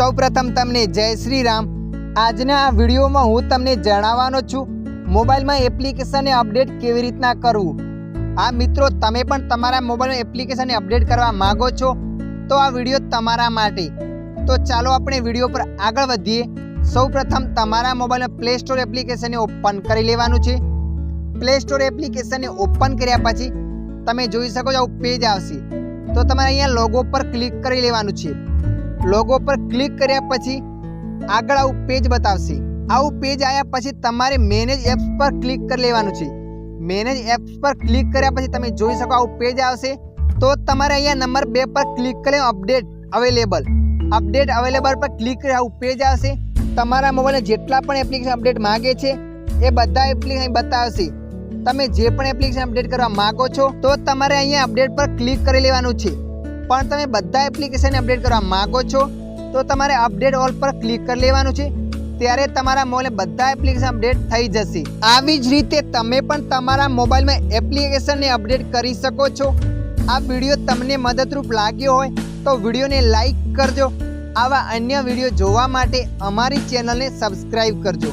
સૌપ્રથમ તમને જય શ્રી રામ આજના આ વિડીયોમાં હું તમને જણાવવાનો છું, મોબાઈલમાં એપ્લિકેશનને અપડેટ કેવી રીતના કરવું? આ મિત્રો, તમે પણ તમારા મોબાઈલમાં એપ્લિકેશનને અપડેટ કરવા માંગો છો, તો આ વીડિયો તમારા માટે. તો ચાલો આપણે વીડિયો પર આગળ વધીએ. સૌપ્રથમ તમારા મોબાઈલમાં પ્લે સ્ટોર એપ્લિકેશનને ઓપન કરી લેવાનું છે. પ્લે સ્ટોર એપ્લિકેશનને ઓપન કર્યા પછી તમે જોઈ શકો છો આવું પેજ આવશે. તો તમારે અહીંયા લોગો પર ક્લિક કરી લેવાનું છે. લોગો પર ક્લિક કર્યા પછી આગળ આવું પેજ બતાવશે. આવું પેજ આવ્યા પછી તમારે મેનેજ એપ્સ પર ક્લિક કરી લેવાનું છે. મેનેજ એપ્સ પર ક્લિક કર્યા પછી તમે જોઈ શકો આવું પેજ આવશે. તો તમારે અહીંયા નંબર બે પર ક્લિક કરી અપડેટ અવેલેબલ અપડેટ અવેલેબલ પર ક્લિક કરી આવું પેજ આવશે. તમારા મોબાઈલને જેટલા પણ એપ્લિકેશન અપડેટ માગે છે, એ બધા એપ્લિકેશન બતાવશે. તમે જે પણ એપ્લિકેશન અપડેટ કરવા માંગો છો, તો તમારે અહીંયા અપડેટ પર ક્લિક કરી લેવાનું છે. પણ તમે બધા એપ્લિકેશન અપડેટ કરવા માગો છો, તો તમારે અપડેટ ઓલ પર ક્લિક કરી લેવાનું છે. ત્યારે તમારા મોબાઈલ બધા એપ્લિકેશન અપડેટ થઈ જશે. આવી જ રીતે તમે પણ તમારા મોબાઈલમાં એપ્લિકેશનને અપડેટ કરી શકો છો. આ વીડિયો તમને મદદરૂપ લાગ્યો હોય, તો વિડીયોને લાઈક કરજો. આવા અન્ય વીડિયો જોવા માટે અમારી ચેનલને સબસ્ક્રાઈબ કરજો.